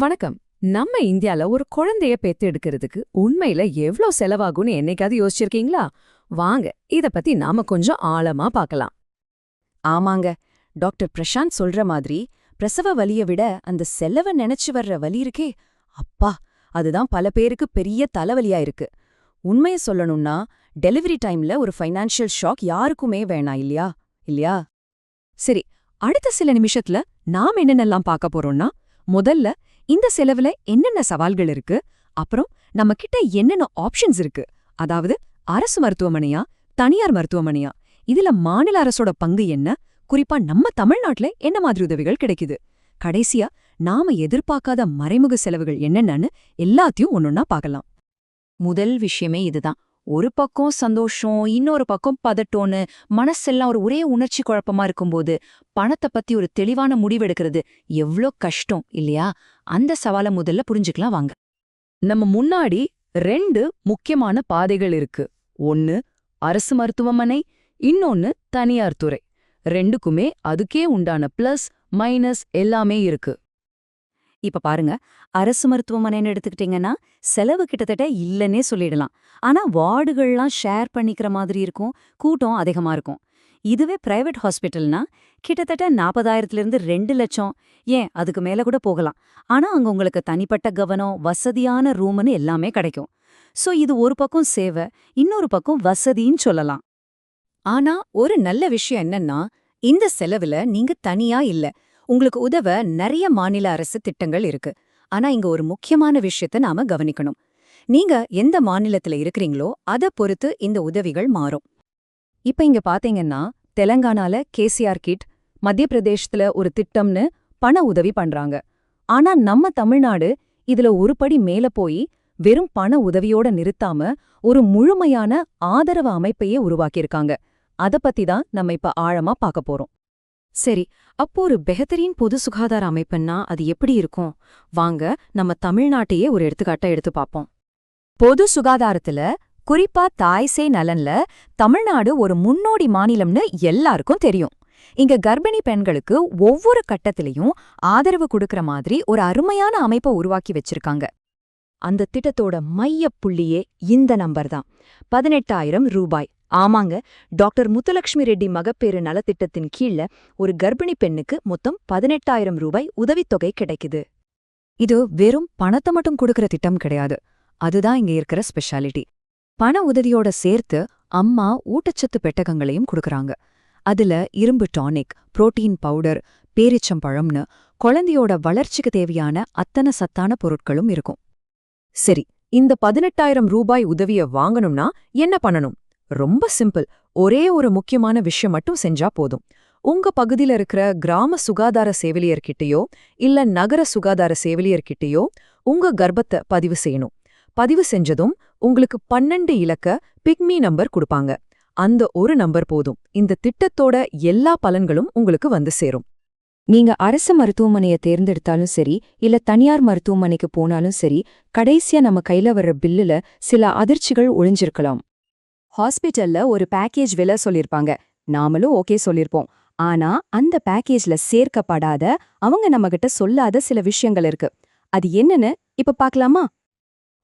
வணக்கம். நம்ம இந்தியால ஒரு குழந்தைய பெத்து எடுக்கிறதுக்கு உண்மையில எவ்ளோ செலவாகும்னு என்னைக்காவது யோசிச்சிருக்கீங்களா? வாங்க இத பத்தி நாம கொஞ்சம் ஆழமா பார்க்கலாம் ஆமாங்க டாக்டர் பிரசாந்த் சொல்ற மாதிரி பிரசவ வலிய விட அந்த செலவ நினைச்சு வர்ற வலி இருக்கே. அப்பா அதுதான் பல பேருக்கு பெரிய தலைவலியா இருக்கு. உண்மைய சொல்லணும்னா டெலிவரி டைம்ல ஒரு ஃபைனான்ஷியல் ஷாக் யாருக்குமே வேணாம் இல்லையா? இல்லையா? சரி அடுத்த சில நிமிஷத்துல நாம என்னென்னலாம் பார்க்க போறோம்னா முதல்ல இந்த செலவுல என்னென்ன சவால்கள் இருக்கு? அப்புறம் நம்ம கிட்ட என்னென்ன ஆப்ஷன்ஸ் இருக்கு? அதாவது அரசு மருத்துவமனையா தனியார் மருத்துவமனையா? இதுல மாநில அரசோட பங்கு என்ன? குறிப்பா நம்ம தமிழ்நாட்டுல என்ன மாதிரி உதவிகள் கிடைக்குது? கடைசியா நாம எதிர்பார்க்காத மறைமுக செலவுகள் என்னென்னு எல்லாத்தையும் ஒன்னொன்னா பார்க்கலாம். முதல் விஷயமே இதுதான். ஒரு பக்கம் சந்தோஷம் இன்னொரு பக்கம் பதட்டோன்னு மனசெல்லாம் ஒரு ஒரே உணர்ச்சி குழப்பமா இருக்கும்போது பணத்தை பத்தி ஒரு தெளிவான முடிவெடுக்கிறது எவ்ளோ கஷ்டம் இல்லையா? அந்த சவாலை முதல்ல புரிஞ்சுக்கலாம் வாங்க. நம்ம முன்னாடி ரெண்டு முக்கியமான பாதைகள் இருக்கு. ஒன்னு அரசு மருத்துவமனை இன்னொன்னு தனியார் துறை. ரெண்டுக்குமே அதுக்கே உண்டான பிளஸ் மைனஸ் எல்லாமே இருக்கு. இப்ப பாருங்க. அரசு மருத்துவமனைன்னு எடுத்துக்கிட்டீங்கன்னா செலவு கிட்டத்தட்ட இல்லைன்னே சொல்லிடலாம். ஆனா வார்டுகள்லாம் ஷேர் பண்ணிக்கிற மாதிரி இருக்கும். கூட்டம் அதிகமா இருக்கும். இதுவே பிரைவேட் ஹாஸ்பிட்டல்னா கிட்டத்தட்ட நாற்பதாயிரத்துலேருந்து ரெண்டு லட்சம். ஏன்? அதுக்கு மேல கூட போகலாம். ஆனா அங்க உங்களுக்கு தனிப்பட்ட கவனம் வசதியான ரூம்னு எல்லாமே கிடைக்கும். சோ இது ஒரு பக்கம் சேவை இன்னொரு பக்கம் வசதின்னு சொல்லலாம். ஆனா ஒரு நல்ல விஷயம் என்னன்னா இந்த செலவுல நீங்க தனியா இல்ல. உங்களுக்கு உதவ நிறைய மாநில அரசு திட்டங்கள் இருக்கு. ஆனா இங்க ஒரு முக்கியமான விஷயத்த நாம கவனிக்கணும். நீங்க எந்த மாநிலத்துல இருக்கிறீங்களோ அத பொறுத்து இந்த உதவிகள் மாறும். இப்ப இங்க பாத்தீங்கன்னா தெலங்கானால கேசிஆர் கிட் மத்திய பிரதேசத்துல ஒரு திட்டம்னு பண உதவி பண்றாங்க. ஆனா நம்ம தமிழ்நாடு இதுல ஒரு படி மேல போய் வெறும் பண உதவியோட நிறுத்தாம ஒரு முழுமையான ஆதரவு அமைப்பையே உருவாக்கியிருக்காங்க. அத பத்தி தான் நம்ம இப்ப ஆழமா பார்க்க போறோம். சரி அப்போ ஒரு பெஹத்தரின் பொது சுகாதார அமைப்புன்னா அது எப்படி இருக்கும்? வாங்க நம்ம தமிழ்நாட்டையே ஒரு எடுத்துக்காட்டா எடுத்து பார்ப்போம். பொது சுகாதாரத்துல குறிப்பா தாய்சே நலன்ல தமிழ்நாடு ஒரு முன்னோடி மாநிலம்னு எல்லாருக்கும் தெரியும். இங்க கர்ப்பிணி பெண்களுக்கு ஒவ்வொரு கட்டத்திலையும் ஆதரவு கொடுக்கற மாதிரி ஒரு அருமையான அமைப்பை உருவாக்கி வச்சிருக்காங்க. அந்த திட்டத்தோட மைய புள்ளியே இந்த நம்பர் தான். பதினெட்டாயிரம் ரூபாய். ஆமாங்க. டாக்டர் முத்துலட்சுமி ரெட்டி மகப்பேறு நலத்திட்டத்தின் கீழ ஒரு கர்ப்பிணி பெண்ணுக்கு மொத்தம் பதினெட்டாயிரம் ரூபாய் உதவித்தொகை கிடைக்குது. இது வெறும் பணத்தை மட்டும் கொடுக்கற திட்டம் கிடையாது. அதுதான் இங்க இருக்கிற ஸ்பெஷாலிட்டி பண உதவியோட சேர்த்து அம்மா ஊட்டச்சத்து பெட்டகங்களையும் கொடுக்கறாங்க. அதுல இரும்பு டானிக் புரோட்டீன் பவுடர் பேரிச்சம்பழம்னு குழந்தையோட வளர்ச்சிக்கு தேவையான அத்தனை சத்தான பொருட்களும் இருக்கும். சரி இந்த பதினெட்டாயிரம் ரூபாய் உதவிய வாங்கணும்னா என்ன பண்ணணும்? ரொம்ப சிம்பிள். ஒரே ஒரு முக்கியமான விஷயம் மட்டும் செஞ்சா போதும். உங்க பகுதியில இருக்கிற கிராம சுகாதார செவிலியர்கிட்டயோ இல்ல நகர சுகாதார செவிலியர்கிட்டயோ உங்க கர்ப்பத்தை பதிவு செய்யணும். பதிவு செஞ்சதும் உங்களுக்கு பன்னெண்டு இலக்க பிக்மி நம்பர் கொடுப்பாங்க. அந்த ஒரு நம்பர் போதும். இந்த திட்டத்தோட எல்லா பலன்களும் உங்களுக்கு வந்து சேரும். நீங்க அரசு மருத்துவமனையை தேர்ந்தெடுத்தாலும் சரி இல்ல தனியார் மருத்துவமனைக்கு போனாலும் சரி கடைசியா நம்ம கையில வர்ற பில்லுல சில அதிர்ச்சிகள் ஒளிஞ்சிருக்கலாம் ஹாஸ்பிட்டல்ல ஒரு பேக்கேஜ் விலை சொல்லிருப்பாங்க. நாமளும் ஓகே சொல்லிருப்போம். ஆனா அந்த பேக்கேஜ்ல சேர்க்கப்படாத அவங்க நம்மகிட்ட சொல்லாத சில விஷயங்கள் இருக்கு. அது என்னன்னு இப்ப பாக்கலாமா?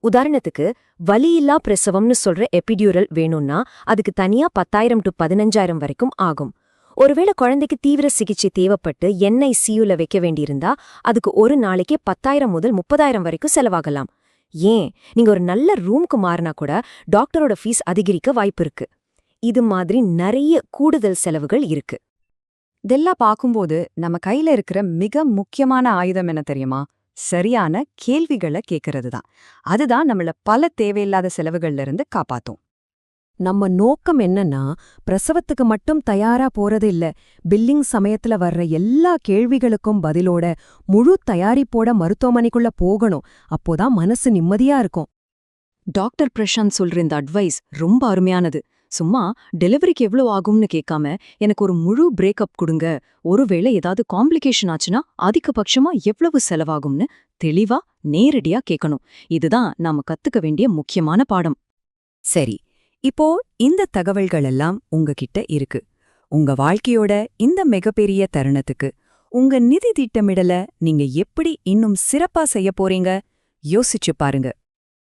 உதாரணத்துக்கு வலியில்லா பிரசவம்னு சொல்ற எபிடியூரல் வேணும்னா அதுக்கு தனியா பத்தாயிரம் டு பதினஞ்சாயிரம் வரைக்கும் ஆகும். ஒருவேளை குழந்தைக்கு தீவிர சிகிச்சை தேவைப்பட்டு எண்ணெய் சியூல வைக்க வேண்டியிருந்தா அதுக்கு ஒரு நாளைக்கு பத்தாயிரம் முதல் முப்பதாயிரம் வரைக்கும் செலவாகலாம். ஏன்? நீங்க ஒரு நல்ல ரூம்க்கு மாறினா கூட டாக்டரோட ஃபீஸ் அதிகரிக்க வாய்ப்பு இருக்கு. இது மாதிரி நிறைய கூடுதல் செலவுகள் இருக்கு. இதெல்லாம் பார்க்கும்போது நம்ம கையில இருக்கிற மிக முக்கியமான ஆயுதம் என்ன தெரியுமா? சரியான கேள்விகளை கேட்கறது தான் அதுதான் நம்மள பல தேவையில்லாத செலவுகள்ல இருந்து காப்பாத்தும். நம்ம நோக்கம் என்னன்னா பிரசவத்துக்கு மட்டும் தயாரா போறது இல்ல பில்லிங் சமயத்துல வர்ற எல்லா கேள்விகளுக்கும் பதிலோட முழு தயாரிப்போட மருத்துவமனைக்குள்ள போகணும். அப்போதான் மனசு நிம்மதியா இருக்கும். டாக்டர் பிரசாந்த் சொல்ற இந்த அட்வைஸ் ரொம்ப அருமையானது. சும்மா டெலிவரிக்கு எவ்வளோ ஆகும்னு கேட்காம எனக்கு ஒரு முழு பிரேக்கப் கொடுங்க. ஒருவேளை ஏதாவது காம்ப்ளிகேஷன் ஆச்சுன்னா அதிகபட்சமா எவ்வளவு செலவாகும்னு தெளிவா நேரடியா கேட்கணும். இதுதான் நாம கத்துக்க வேண்டிய முக்கியமான பாடம். சரி இப்போ இந்த தகவல்கள் எல்லாம் உங்ககிட்ட இருக்கு. உங்க வாழ்க்கையோட இந்த மிகப்பெரிய தருணத்துக்கு உங்க நிதி திட்டமிடல நீங்க எப்படி இன்னும் சிறப்பா செய்ய போறீங்க? யோசிச்சு பாருங்க.